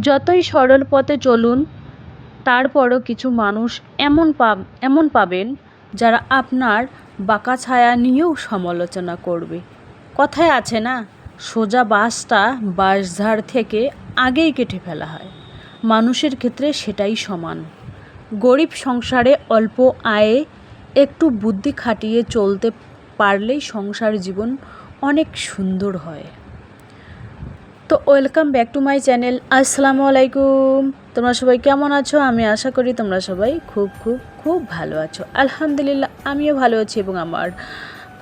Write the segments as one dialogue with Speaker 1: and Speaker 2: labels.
Speaker 1: যতই সরল পথে চলুন, তারপরও কিছু মানুষ এমন পাব এমন পাবেন যারা আপনার বাঁকা ছায়া নিয়েও সমালোচনা করবে। কথায় আছে না, সোজা বাসটা বাঁশঝাড় থেকে আগেই কেটে ফেলা হয়। মানুষের ক্ষেত্রে সেটাই সমান। গরিব সংসারে অল্প আয়ে একটু বুদ্ধি খাটিয়ে চলতে পারলেই সংসার জীবন অনেক সুন্দর হয়। তো welcome back to my channel. আসসালামু আলাইকুম। তোমরা সবাই কেমন আছো? আমি আশা করি তোমরা সবাই খুব খুব খুব ভালো আছো। আলহামদুলিল্লাহ, আমিও ভালো আছি এবং আমার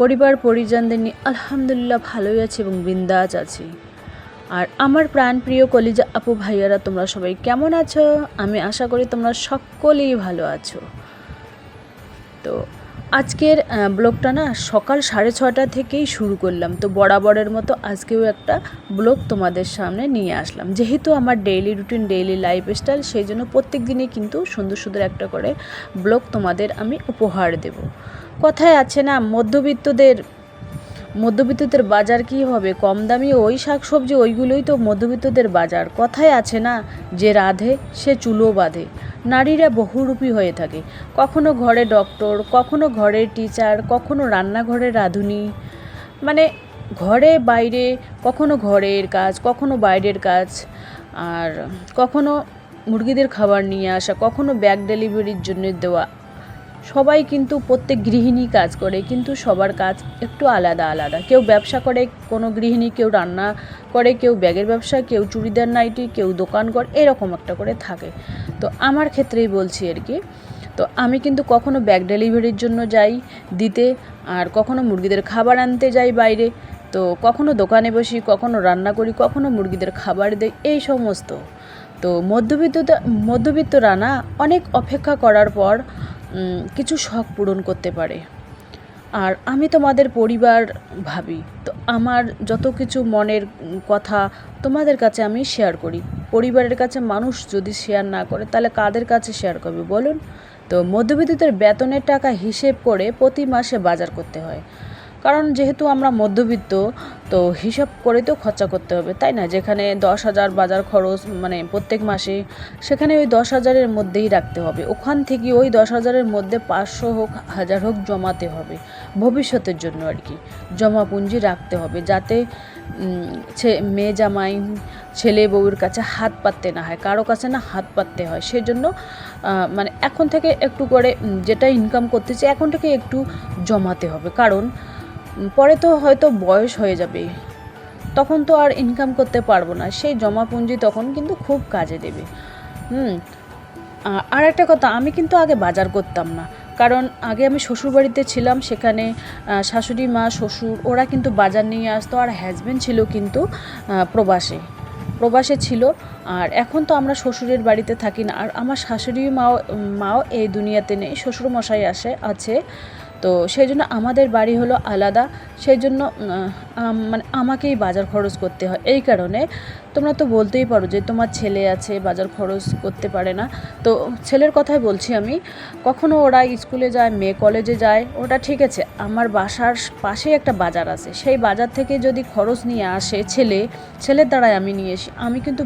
Speaker 1: পরিবার, পরিজনদের নিয়ে আলহামদুলিল্লাহ ভালোই আছি এবং বিন্দাজ আছি। আর আমার প্রাণ প্রিয় কলিজা আপু ভাইয়ারা, তোমরা সবাই কেমন আছো? আমি আশা করি তোমরা সকলেই ভালো আছো। তো আজকের ব্লগটা না সকাল সাড়ে ছটা থেকেই শুরু করলাম। তো বরাবরের মতো আজকেও একটা ব্লগ তোমাদের সামনে নিয়ে আসলাম। যেহেতু আমার daily routine daily life style সেই জন্য প্রত্যেক দিনই কিন্তু সুন্দর সুন্দর একটা করে ব্লগ তোমাদের আমি উপহার দেব। কথায় আছে না, মধ্যবিত্তদের মধ্যবিত্তদের বাজার কি হবে? কম দামি ওই শাকসবজি, ওইগুলোই তো মধ্যবিত্তদের বাজার। কথায় আছে না, যে রাধে, সে চুলো বাঁধে। নারীরা বহুরূপী হয়ে থাকে। কখনো ঘরে ডক্টর, কখনো ঘরের টিচার, কখনো রান্নাঘরের রাঁধুনি। মানে ঘরে বাইরে, কখনো ঘরের কাজ, কখনো বাইরের কাজ। আর কখনো মুরগিদের খাবার নিয়ে আসা, কখনো ব্যাগ ডেলিভারির জন্য দেওয়া। সবাই কিন্তু প্রত্যেক গৃহিণী কাজ করে, কিন্তু সবার কাজ একটু আলাদা আলাদা। কেউ ব্যবসা করে, কোনো গৃহিণী কেউ রান্না করে, কেউ ব্যাগের ব্যবসা, কেউ চুড়িদার নাইটি, কেউ দোকান করে এরকম একটা করে থাকে। তো আমার ক্ষেত্রেই বলছি আর কি, তো আমি কিন্তু কখনো ব্যাগ ডেলিভারির জন্য যাই দিতে, আর কখনো মুরগিদের খাবার আনতে যাই বাইরে। তো কখনো দোকানে বসি, কখনো রান্না করি, কখনো মুরগিদের খাবার দেই, এই সমস্ত। তো মধ্যবিত্ত মধ্যবিত্তরা না অনেক অপেক্ষা করার পর কিছু শখ পূরণ করতে পারে। আর আমি তোমাদের পরিবার ভাবি, তো আমার যত কিছু মনের কথা তোমাদের কাছে আমি শেয়ার করি। পরিবারের কাছে মানুষ যদি শেয়ার না করে, তাহলে কাদের কাছে শেয়ার করবে বলুন? তো মধ্যবিত্তদের বেতনের টাকা হিসেব করে প্রতি মাসে বাজার করতে হয়। কারণ যেহেতু আমরা মধ্যবিত্ত, তো হিসাব করে তো খরচা করতে হবে, তাই না? যেখানে দশ হাজার বাজার খরচ মানে প্রত্যেক মাসে, সেখানে ওই দশ হাজারের মধ্যেই রাখতে হবে। ওখান থেকে ওই দশ হাজারের মধ্যে পাঁচশো হোক, হাজার হোক জমাতে হবে, ভবিষ্যতের জন্য আর কি। জমা পুঁজি রাখতে হবে, যাতে মেয়ে জামাই, ছেলে বউয়ের কাছে হাত পাততে না হয়, কারও কাছে না হাত পাততে হয়, সেজন্য মানে এখন থেকে একটু করে যেটা ইনকাম করতেছে, এখন থেকে একটু জমাতে হবে। কারণ পরে তো হয়তো বয়স হয়ে যাবে তখন তো আর ইনকাম করতে পারব না। সেই জমা পুঁজি তখন কিন্তু খুব কাজে দেবে। হুম আর একটা কথা, আমি কিন্তু আগে বাজার করতাম না। কারণ আগে আমি শ্বশুরবাড়িতে ছিলাম, সেখানে শাশুড়ি, মা, শ্বশুর, ওরা কিন্তু বাজার নিয়ে আসতো আর হ্যাজব্যান্ড ছিল কিন্তু প্রবাসে। প্রবাসে ছিল, আর এখন তো আমরা শ্বশুরের বাড়িতে থাকি না। আর আমার শাশুড়ি মাও মাও এই দুনিয়াতে নেই। শ্বশুর মশাই আসে, আছে। তো সেই জন্য আমাদের বাড়ি হলো আলাদা সেই জন্য মানে আমাকেই বাজার খরচ করতে হয়। এই কারণে তোমরা তো বলতেই পারো যে তোমার ছেলে আছে, বাজার খরচ করতে পারে না। তো ছেলের কথাই বলছি আমি, কখনো ওরা স্কুলে যায়, মেয়ে কলেজে যায়, ওটা ঠিক আছে, আমার বাসার পাশেই একটা বাজার আছে। সেই বাজার থেকে যদি খরচ নিয়ে আসে ছেলে, ছেলের দ্বারাই আমি নিয়ে আসি আমি কিন্তু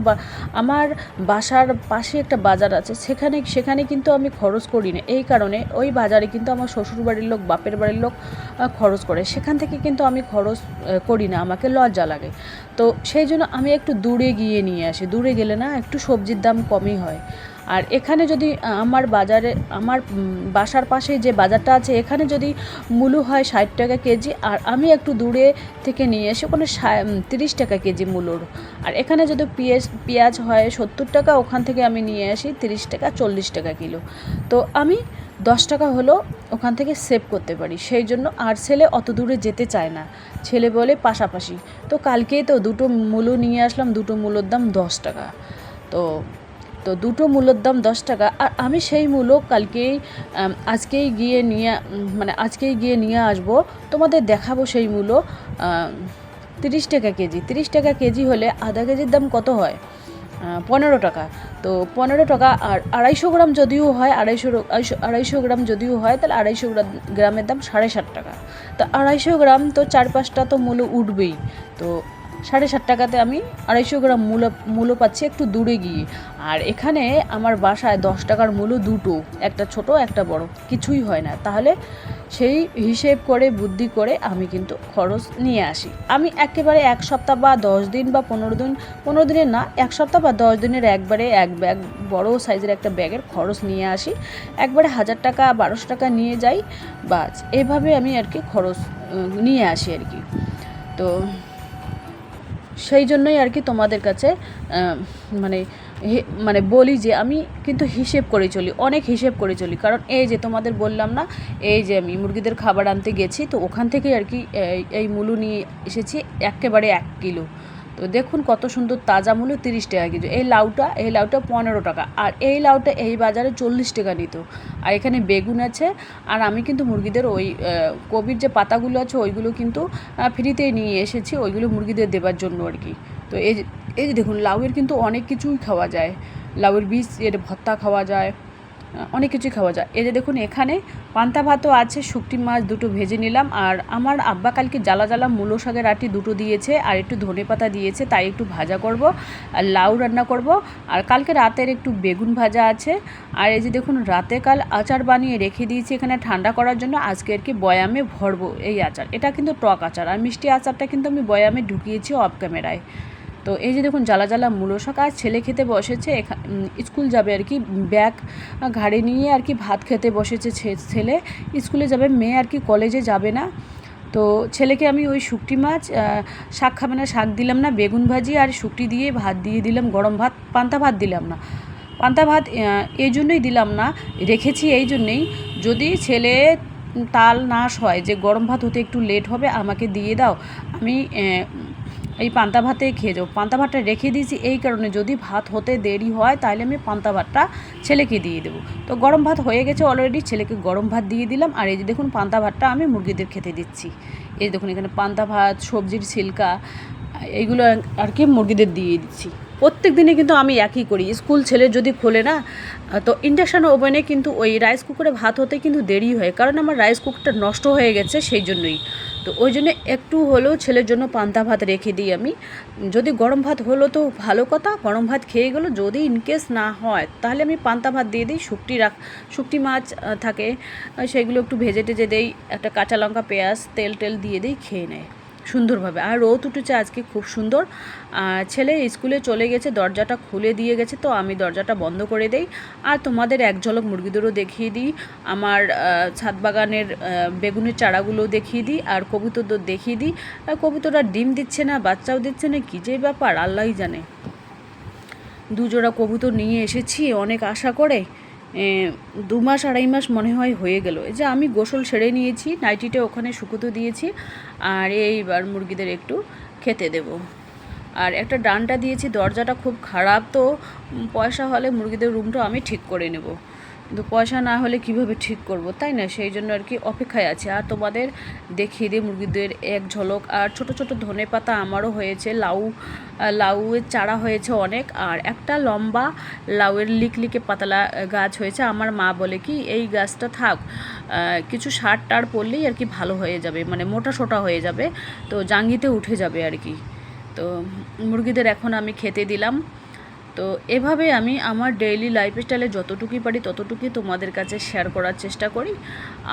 Speaker 1: আমার বাসার পাশে একটা বাজার আছে, সেখানে সেখানে কিন্তু আমি খরচ করি না। এই কারণে ওই বাজারে কিন্তু আমার শ্বশুর বাড়ির লোক, বাপের বাড়ির লোক খরচ করে। সেখান থেকে কিন্তু আমি খরচ করি না, আমাকে লজ্জা লাগে। তো সেই জন্য আমি একটু দূরে গিয়ে নিয়ে আসি। দূরে গেলে না একটু সবজির দাম কমই হয়। আর এখানে যদি আমার বাজারে, আমার বাসার পাশে যে বাজারটা আছে, এখানে যদি মূল্য হয় ষাট টাকা কেজি, আর আমি একটু দূরে থেকে নিয়ে এসে ওখানে তিরিশ টাকা কেজি মূলোর। আর এখানে যদি পেঁয়াজ পেঁয়াজ হয় সত্তর টাকা, ওখান থেকে আমি নিয়ে আসি তিরিশ টাকা, চল্লিশ টাকা কিলো। তো আমি দশ টাকা হলো ওখান থেকে সেভ করতে পারি। সেই জন্য আর ছেলে অত দূরে যেতে চায় না। ছেলে বলে পাশাপাশি। তো কালকেই তো দুটো মূলো নিয়ে আসলাম, দুটো মূলোর দাম দশ টাকা। তো তো দুটো মূলোর দাম দশ টাকা। আর আমি সেই মূলো কালকেই আজকেই গিয়ে নিয়ে মানে আজকেই গিয়ে নিয়ে আসব। তোমাদের দেখাবো সেই মূলো তিরিশ টাকা কেজি। তিরিশ টাকা কেজি হলে আধা কেজির দাম কত হয়? পনেরো টাকা। তো পনেরো টাকা আর আড়াইশো গ্রাম যদিও হয়, আড়াইশো আড়াইশো- আড়াইশো গ্রাম যদিও হয়, তাহলে আড়াইশো গ্রাম, গ্রামের দাম সাড়ে সাত টাকা। তো আড়াইশো গ্রাম তো চার পাঁচটা তো মূল্য উঠবেই। তো সাড়ে সাত টাকাতে আমি আড়াইশো গ্রাম মূলো মূলো পাচ্ছি একটু দূরে গিয়ে। আর এখানে আমার বাসায় দশ টাকার মূলো দুটো, একটা ছোট, একটা বড়, কিছুই হয় না। তাহলে সেই হিসেব করে, বুদ্ধি করে আমি কিন্তু খরচ নিয়ে আসি। আমি একেবারে এক সপ্তাহ বা দশ দিন বা পনেরো দিন, পনেরো দিনের না, এক সপ্তাহ বা দশ দিনের একবারে এক ব্যাগ, বড় সাইজের একটা ব্যাগের খরচ নিয়ে আসি। একবারে হাজার টাকা, বারোশো টাকা নিয়ে যাই, বাস। এভাবে আমি আর কি খরচ নিয়ে আসি আর কি। তো সেই জন্যই আর কি তোমাদের কাছে মানে মানে বলি যে আমি কিন্তু হিসেব করে চলি, অনেক হিসেব করে চলি। কারণ এই যে তোমাদের বললাম না, এই যে আমি মুরগিদের খাবার আনতে গেছি, তো ওখান থেকেই আর কি এই- মূলো নিয়ে এসেছি, একেবারে এক কিলো। তো দেখুন কত সুন্দর তাজা মূল্য, তিরিশ টাকা কেজি। এই লাউটা এই লাউটা পনেরো টাকা। আর এই লাউটা এই বাজারে চল্লিশ টাকা নিত। আর এখানে বেগুন আছে। আর আমি কিন্তু মুরগিদের ওই কবির যে পাতাগুলো আছে, ওইগুলো কিন্তু ফ্রিতেই নিয়ে এসেছি। ওইগুলো মুরগিদের দেবার জন্য আর কি। তো এই এই দেখুন, লাউয়ের কিন্তু অনেক কিছুই খাওয়া যায়। লাউয়ের বীজ, এর ভর্তা খাওয়া যায়। অনেক কিছুই খাওয়া যায়। এই যে দেখুন, এখানে পান্তা ভাতও আছে, শুকটি মাছ দুটো ভেজে নিলাম। আর আমার আব্বা কালকে জ্বালা জ্বালা মূলো শাকের আটি দুটো দিয়েছে, আর একটু ধনে পাতা দিয়েছে, তাই একটু ভাজা করব, আর লাউ রান্না করব। আর কালকে রাতের একটু বেগুন ভাজা আছে। আর এই যে দেখুন, রাতে কাল আচার বানিয়ে রেখে দিয়েছি এখানে ঠান্ডা করার জন্য, আজকে আর কি বয়ামে ভরবো এই আচার। এটা কিন্তু টক আচার, আর মিষ্টি আচারটা কিন্তু আমি বয়ামে ঢুকিয়েছি অফ ক্যামেরায় তো এই যে দেখুন, জ্বালা জ্বালা মূলো শাক, আর ছেলে খেতে বসেছে স্কুল যাবে আর কি, ব্যাগ ঘাড়ে নিয়ে আর কি ভাত খেতে বসেছে ছেলে। স্কুলে যাবে, মেয়ে আর কি কলেজে যাবে না। তো ছেলেকে আমি ওই শুকটি মাছ শাক খাবে না, শাক দিলাম না, বেগুন ভাজি আর শুকটি দিয়ে ভাত দিয়ে দিলাম, গরম ভাত, পান্তা ভাত দিলাম না। পান্তা ভাত এই জন্যই দিলাম না, রেখেছি এই জন্যেই। যদি ছেলে তাল নাশ হয় যে গরম ভাত হতে একটু লেট হবে, আমাকে দিয়ে দাও। আমি এই পান্তা ভাতে খেয়ে যাব। পান্তা ভাতটা রেখে দিয়েছি, এই কারণে যদি ভাত হতে দেরি হয়, তাহলে আমি পান্তা ভাতটা ছেলেকে দিয়ে দেবো। তো গরম ভাত হয়ে গেছে অলরেডি ছেলেকে গরম ভাত দিয়ে দিলাম। আর এই যে দেখুন, পান্তা ভাতটা আমি মুরগিদের খেতে দিচ্ছি। এই দেখুন, এখানে পান্তা ভাত, সবজির ছিলকা, এইগুলো আর কি মুরগিদের দিয়ে দিচ্ছি। প্রত্যেক দিনে কিন্তু আমি একই করি। স্কুল ছেলে যদি খোলে না, তো ইন্ডাকশান ওভেনে কিন্তু ওই রাইস কুকারে ভাত হতে কিন্তু দেরি হয়। কারণ আমার রাইস কুকারটা নষ্ট হয়ে গেছে, সেই জন্যই। তো ওই জন্য একটু হলেও ছেলের জন্য পান্তা ভাত রেখে দিই আমি। যদি গরম ভাত হলো তো ভালো কথা, গরম ভাত খেয়ে গেলো যদি ইনকেস না হয়, তাহলে আমি পান্তা ভাত দিয়ে দিই শুকটি রাখ শুকটি মাছ থাকে সেগুলো একটু ভেজে টেজে দেই, একটা কাঁচা লঙ্কা, পেঁয়াজ, তেল টেল দিয়ে দিই, খেয়ে নেয়। সুন্দরভাবে। আর রোদ উঠেছে আজকে খুব সুন্দর। ছেলে স্কুলে চলে গেছে, দরজাটা খুলে দিয়ে গেছে, তো আমি দরজাটা বন্ধ করে দেই। আর তোমাদের এক ঝলক মুরগিদেরও দেখিয়ে দিই। আমার ছাদ বাগানের বেগুনের চারাগুলো দেখিয়ে দিই। আর কবুতরদের দেখিয়ে দিই। আর কবুতররা ডিম দিচ্ছে না, বাচ্চাও দিচ্ছে না, কী যে ব্যাপার, আল্লাহই জানে। দুজোড়া কবুতর নিয়ে এসেছি, অনেক আশা করে। দু মাস, আড়াই মাস মনে হয় হয়ে গেল। যে আমি গোসল সেরে নিয়েছি, নাইটিটা ওখানে শুকুতো দিয়েছি, আর এইবার মুরগিদের একটু খেতে দেব। আর একটা ডানটা দিয়েছি, দরজাটা খুব খারাপ তো পয়সা হলে মুরগিদের রুমটা আমি ঠিক করে নেব। কিন্তু পয়সা না হলে কীভাবে ঠিক করব? তাই না? সেই জন্য আর কি অপেক্ষায় আছে। আর তোমাদের দেখিয়ে দিই, মুরগিদের এক ঝলক। আর ছোট ছোট ধনে পাতা আমারও হয়েছে। লাউ লাউয়ের চারা হয়েছে অনেক। আর একটা লম্বা লাউয়ের লিকলিকে পাতলা গাছ হয়েছে। আমার মা বলে কি, এই গাছটা থাক কিছু সার টার পড়লেই আর কি ভালো হয়ে যাবে। মানে মোটা সোটা হয়ে যাবে। তো জাঙ্গিতে উঠে যাবে আর কি। তো মুরগিদের এখন আমি খেতে দিলাম। তো এভাবে আমি আমার ডেইলি লাইফস্টাইলে যতটুকুই পারি ততটুকুই তোমাদের কাছে শেয়ার করার চেষ্টা করি।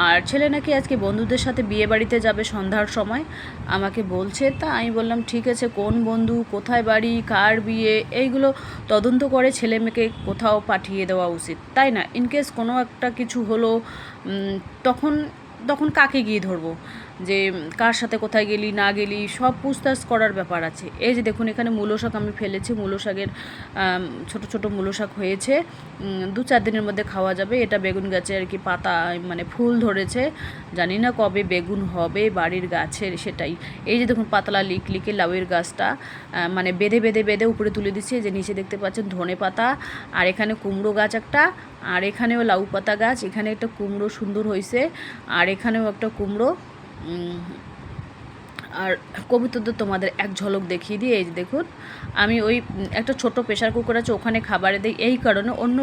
Speaker 1: আর ছেলে নাকি আজকে বন্ধুদের সাথে বিয়ে বাড়িতে যাবে সন্ধ্যার সময়। আমাকে বলছে, তা আমি বললাম, ঠিক আছে, কোন বন্ধু, কোথায় বাড়ি, কার বিয়ে? এইগুলো তদন্ত করে ছেলে মেয়েকে কোথাও পাঠিয়ে দেওয়া উচিত। তাই না? ইনকেস কোনো একটা কিছু হলো তখন তখন কাকে গিয়ে ধরবো? যে কার সাথে কোথায় গেলি, না গেলি, সব পুছতাছ করার ব্যাপার আছে। এই যে দেখুন, এখানে মূলো শাক আমি ফেলেছি। মূলো শাকের ছোট ছোট মূলো শাক হয়েছে। দু চার দিনের মধ্যে খাওয়া যাবে। এটা বেগুন গাছে আর কি পাতা মানে ফুল ধরেছে। জানি না কবে বেগুন হবে বাড়ির গাছের সেটাই। এই যে দেখুন, পাতলা লিক, লিকে লাউয়ের গাছটা মানে বেঁধে বেঁধে বেঁধে উপরে তুলে দিচ্ছে। যে নিচে দেখতে পাচ্ছেন ধনে পাতা, আর এখানে কুমড়ো গাছ একটা, আর এখানেও লাউ পাতা গাছ, এখানে একটা কুমড়ো সুন্দর হয়েছে আর এখানেও একটা কুমড়ো আর কবুতরদের তোমাদের এক ঝলক দেখিয়ে দিই এই যে দেখুন, আমি ওই একটা ছোট প্রেশার কুকার আছে, ওখানে খাবারে দিই, এই কারণে অন্য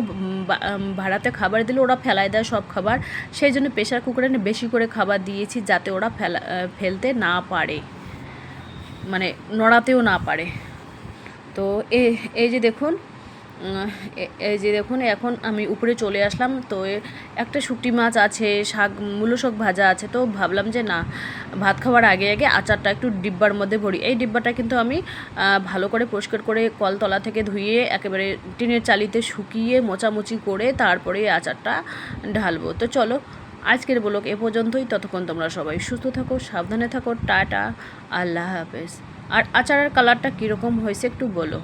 Speaker 1: ভাড়াতে খাবার দিলে ওরা ফেলায় দেয় সব খাবার, সেই জন্য প্রেশার কুকারে বেশি করে খাবার দিয়েছি যাতে ওরা ফেলা ফেলতে না পারে মানে নড়াতেও না পারে। তো এই যে দেখুন এই যে দেখুন, এখন আমি উপরে চলে আসলাম, তো একটা শুকটি মাছ আছে, শাক মূলো শাক ভাজা আছে, তো ভাবলাম যে না, ভাত খাওয়ার আগে আগে আচারটা একটু ডিব্বার মধ্যে ভরি। এই ডিব্বাটা কিন্তু আমি ভালো করে পরিষ্কার করে কলতলা থেকে ধুয়ে একেবারে টিনের চালিতে শুকিয়ে মোচামুচি করে তারপরে আচারটা ঢালবো। তো চলো, আজকের ব্লগ এ পর্যন্তই। ততক্ষণ তোমরা সবাই সুস্থ থাকো, সাবধানে থাকো, টাটা, আল্লাহ হাফেজ। আর আচারের কালারটা কীরকম হয়েছে একটু বলো।